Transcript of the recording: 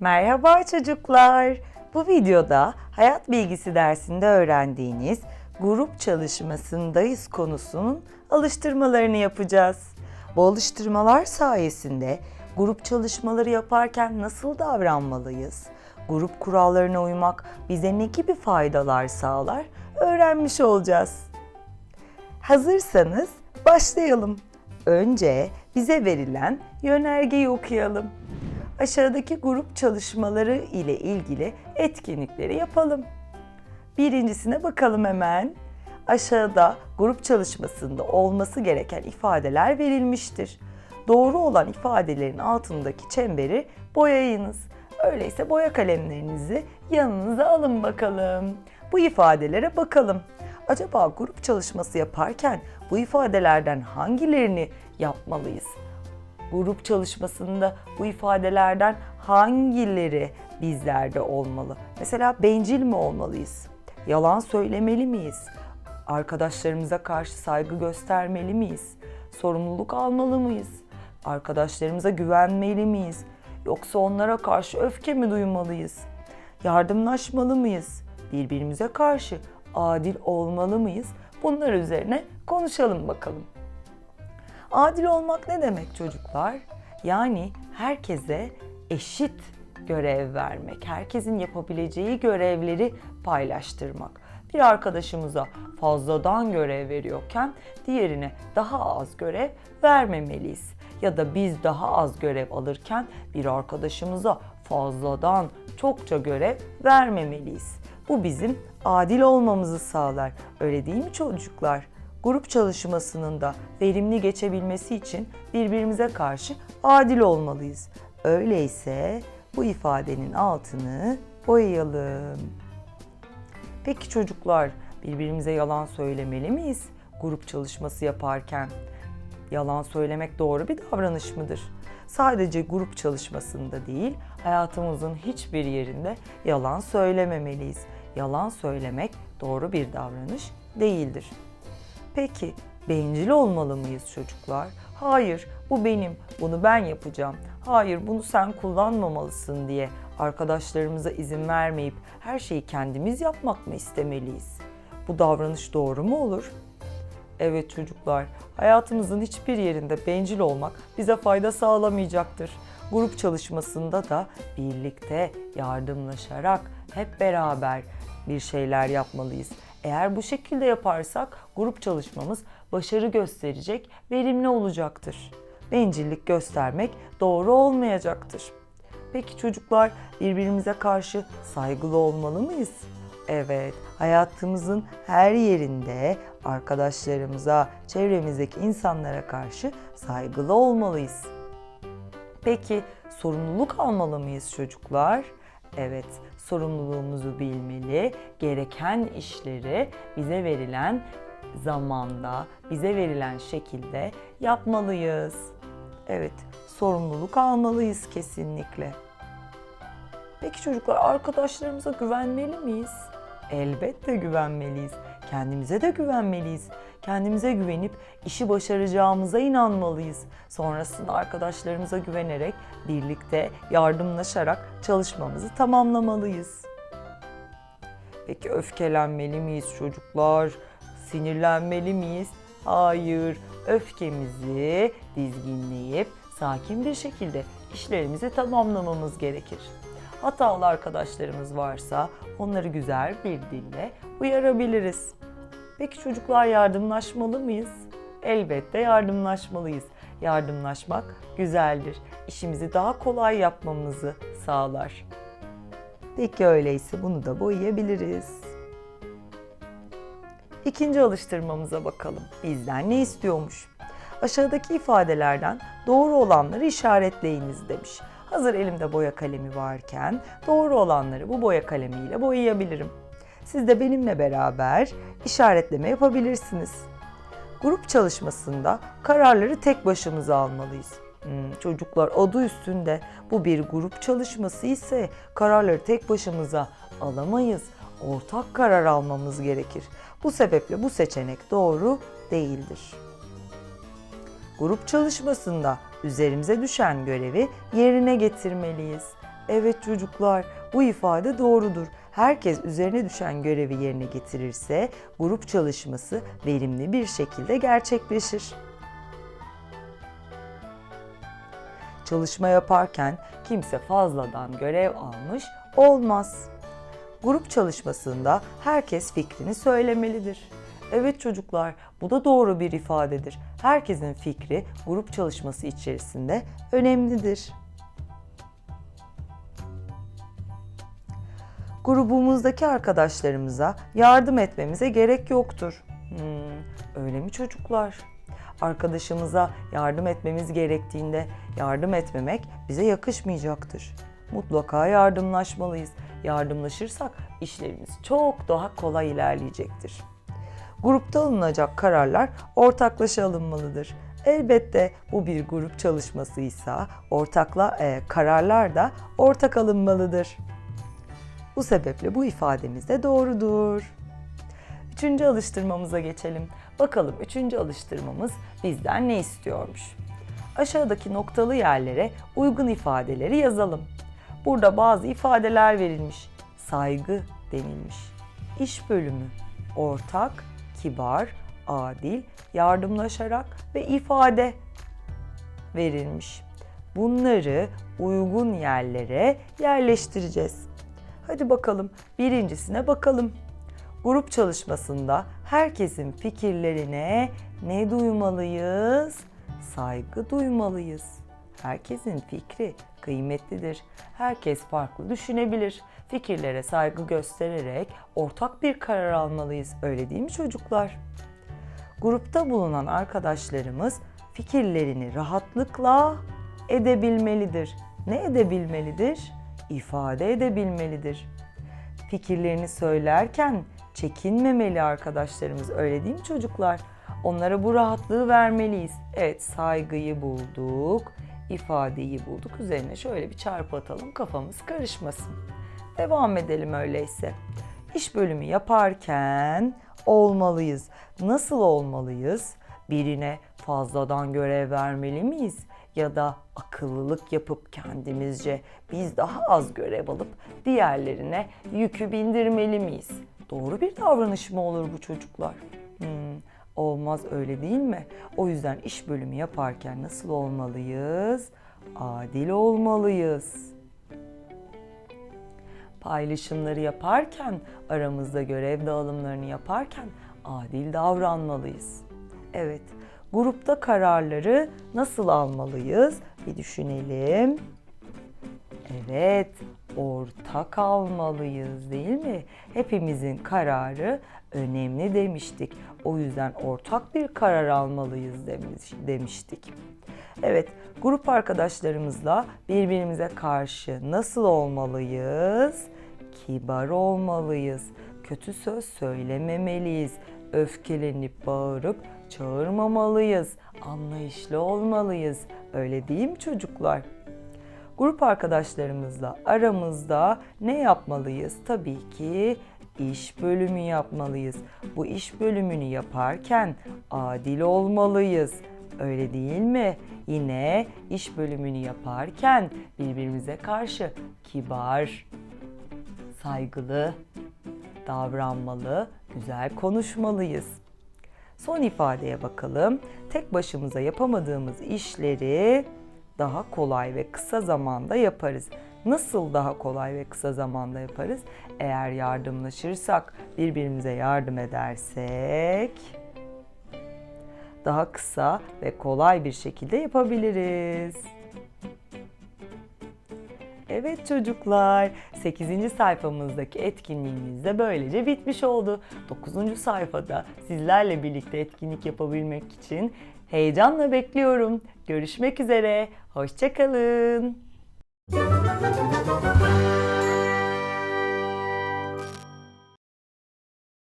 Merhaba çocuklar. Bu videoda hayat bilgisi dersinde öğrendiğiniz grup çalışmasındayız konusunun alıştırmalarını yapacağız. Bu alıştırmalar sayesinde grup çalışmaları yaparken nasıl davranmalıyız? Grup kurallarına uymak bize ne gibi faydalar sağlar? Öğrenmiş olacağız. Hazırsanız başlayalım. Önce bize verilen yönergeyi okuyalım. Aşağıdaki grup çalışmaları ile ilgili etkinlikleri yapalım. Birincisine bakalım hemen. Aşağıda grup çalışmasında olması gereken ifadeler verilmiştir. Doğru olan ifadelerin altındaki çemberi boyayınız. Öyleyse boya kalemlerinizi yanınıza alın bakalım. Bu ifadelere bakalım. Acaba grup çalışması yaparken bu ifadelerden hangilerini yapmalıyız? Grup çalışmasında bu ifadelerden hangileri bizlerde olmalı? Mesela bencil mi olmalıyız? Yalan söylemeli miyiz? Arkadaşlarımıza karşı saygı göstermeli miyiz? Sorumluluk almalı mıyız? Arkadaşlarımıza güvenmeli miyiz? Yoksa onlara karşı öfke mi duymalıyız? Yardımlaşmalı mıyız? Birbirimize karşı adil olmalı mıyız? Bunlar üzerine konuşalım bakalım. Adil olmak ne demek çocuklar? Yani herkese eşit görev vermek, herkesin yapabileceği görevleri paylaştırmak. Bir arkadaşımıza fazladan görev veriyorken diğerine daha az görev vermemeliyiz. Ya da biz daha az görev alırken bir arkadaşımıza fazladan çokça görev vermemeliyiz. Bu bizim adil olmamızı sağlar. Öyle değil mi çocuklar? Grup çalışmasının da verimli geçebilmesi için birbirimize karşı adil olmalıyız. Öyleyse bu ifadenin altını boyayalım. Peki çocuklar birbirimize yalan söylemeli miyiz grup çalışması yaparken? Yalan söylemek doğru bir davranış mıdır? Sadece grup çalışmasında değil, hayatımızın hiçbir yerinde yalan söylememeliyiz. Yalan söylemek doğru bir davranış değildir. Peki bencil olmalı mıyız çocuklar? Hayır, bu benim, bunu ben yapacağım. Hayır, bunu sen kullanmamalısın diye arkadaşlarımıza izin vermeyip her şeyi kendimiz yapmak mı istemeliyiz? Bu davranış doğru mu olur? Evet çocuklar, hayatımızın hiçbir yerinde bencil olmak bize fayda sağlamayacaktır. Grup çalışmasında da birlikte, yardımlaşarak, hep beraber bir şeyler yapmalıyız. Eğer bu şekilde yaparsak grup çalışmamız başarı gösterecek, verimli olacaktır. Bencillik göstermek doğru olmayacaktır. Peki çocuklar birbirimize karşı saygılı olmalı mıyız? Evet, hayatımızın her yerinde arkadaşlarımıza, çevremizdeki insanlara karşı saygılı olmalıyız. Peki sorumluluk almalı mıyız çocuklar? Evet, sorumluluğumuzu bilmeli, gereken işleri bize verilen zamanda, bize verilen şekilde yapmalıyız. Evet, sorumluluk almalıyız kesinlikle. Peki çocuklar arkadaşlarımıza güvenmeli miyiz? Elbette güvenmeliyiz. Kendimize de güvenmeliyiz. Kendimize güvenip işi başaracağımıza inanmalıyız. Sonrasında arkadaşlarımıza güvenerek birlikte yardımlaşarak çalışmamızı tamamlamalıyız. Peki öfkelenmeli miyiz çocuklar? Sinirlenmeli miyiz? Hayır. Öfkemizi dizginleyip sakin bir şekilde işlerimizi tamamlamamız gerekir. Hatalı arkadaşlarımız varsa onları güzel bir dille uyarabiliriz. Peki çocuklar yardımlaşmalı mıyız? Elbette yardımlaşmalıyız. Yardımlaşmak güzeldir. İşimizi daha kolay yapmamızı sağlar. Peki öyleyse bunu da boyayabiliriz. İkinci alıştırmamıza bakalım. Bizden ne istiyormuş? Aşağıdaki ifadelerden doğru olanları işaretleyiniz demiş. Hazır elimde boya kalemi varken doğru olanları bu boya kalemiyle boyayabilirim. Siz de benimle beraber işaretleme yapabilirsiniz. Grup çalışmasında kararları tek başımıza almalıyız. Hmm, çocuklar adı üstünde bu bir grup çalışması ise kararları tek başımıza alamayız. Ortak karar almamız gerekir. Bu sebeple bu seçenek doğru değildir. Grup çalışmasında üzerimize düşen görevi yerine getirmeliyiz. Evet çocuklar, bu ifade doğrudur. Herkes üzerine düşen görevi yerine getirirse grup çalışması verimli bir şekilde gerçekleşir. Çalışma yaparken kimse fazladan görev almış olmaz. Grup çalışmasında herkes fikrini söylemelidir. Evet çocuklar, bu da doğru bir ifadedir. Herkesin fikri grup çalışması içerisinde önemlidir. Grubumuzdaki arkadaşlarımıza yardım etmemize gerek yoktur. Hmm, öyle mi çocuklar? Arkadaşımıza yardım etmemiz gerektiğinde yardım etmemek bize yakışmayacaktır. Mutlaka yardımlaşmalıyız. Yardımlaşırsak işlerimiz çok daha kolay ilerleyecektir. Grupta alınacak kararlar ortaklaşa alınmalıdır. Elbette bu bir grup çalışmasıysa ortakla e, kararlar da ortak alınmalıdır. Bu sebeple bu ifademiz de doğrudur. Üçüncü alıştırmamıza geçelim. Bakalım üçüncü alıştırmamız bizden ne istiyormuş? Aşağıdaki noktalı yerlere uygun ifadeleri yazalım. Burada bazı ifadeler verilmiş. Saygı denilmiş. İş bölümü, ortak, kibar, adil, yardımlaşarak ve ifade verilmiş. Bunları uygun yerlere yerleştireceğiz. Hadi bakalım birincisine bakalım. Grup çalışmasında herkesin fikirlerine ne duymalıyız? Saygı duymalıyız. Herkesin fikri kıymetlidir. Herkes farklı düşünebilir. Fikirlere saygı göstererek ortak bir karar almalıyız. Öyle değil mi çocuklar? Grupta bulunan arkadaşlarımız fikirlerini rahatlıkla edebilmelidir. Ne edebilmelidir? İfade edebilmelidir. Fikirlerini söylerken çekinmemeli arkadaşlarımız. Öyle değil mi çocuklar? Onlara bu rahatlığı vermeliyiz. Evet saygıyı bulduk, ifadeyi bulduk. Üzerine şöyle bir çarpı atalım kafamız karışmasın. Devam edelim öyleyse. İş bölümü yaparken olmalıyız. Nasıl olmalıyız? Birine fazladan görev vermeli miyiz? Ya da akıllılık yapıp kendimizce biz daha az görev alıp diğerlerine yükü bindirmeli miyiz? Doğru bir davranış mı olur bu çocuklar? Hmm, olmaz öyle değil mi? O yüzden iş bölümü yaparken nasıl olmalıyız? Adil olmalıyız. Paylaşımları yaparken, aramızda görev dağılımlarını yaparken adil davranmalıyız. Evet, grupta kararları nasıl almalıyız? Bir düşünelim. Evet, ortak almalıyız değil mi? Hepimizin kararı önemli demiştik. O yüzden ortak bir karar almalıyız demiş, demiştik. Evet, grup arkadaşlarımızla birbirimize karşı nasıl olmalıyız? Kibar olmalıyız. Kötü söz söylememeliyiz. Öfkelenip bağırıp çağırmamalıyız. Anlayışlı olmalıyız. Öyle değil mi çocuklar? Grup arkadaşlarımızla aramızda ne yapmalıyız? Tabii ki iş bölümü yapmalıyız. Bu iş bölümünü yaparken adil olmalıyız. Öyle değil mi? Yine iş bölümünü yaparken birbirimize karşı kibar, saygılı davranmalı, güzel konuşmalıyız. Son ifadeye bakalım. Tek başımıza yapamadığımız işleri daha kolay ve kısa zamanda yaparız. Nasıl daha kolay ve kısa zamanda yaparız? Eğer yardımlaşırsak, birbirimize yardım edersek daha kısa ve kolay bir şekilde yapabiliriz. Evet çocuklar, 8. sayfamızdaki etkinliğimiz de böylece bitmiş oldu. 9. sayfada sizlerle birlikte etkinlik yapabilmek için heyecanla bekliyorum. Görüşmek üzere, hoşçakalın.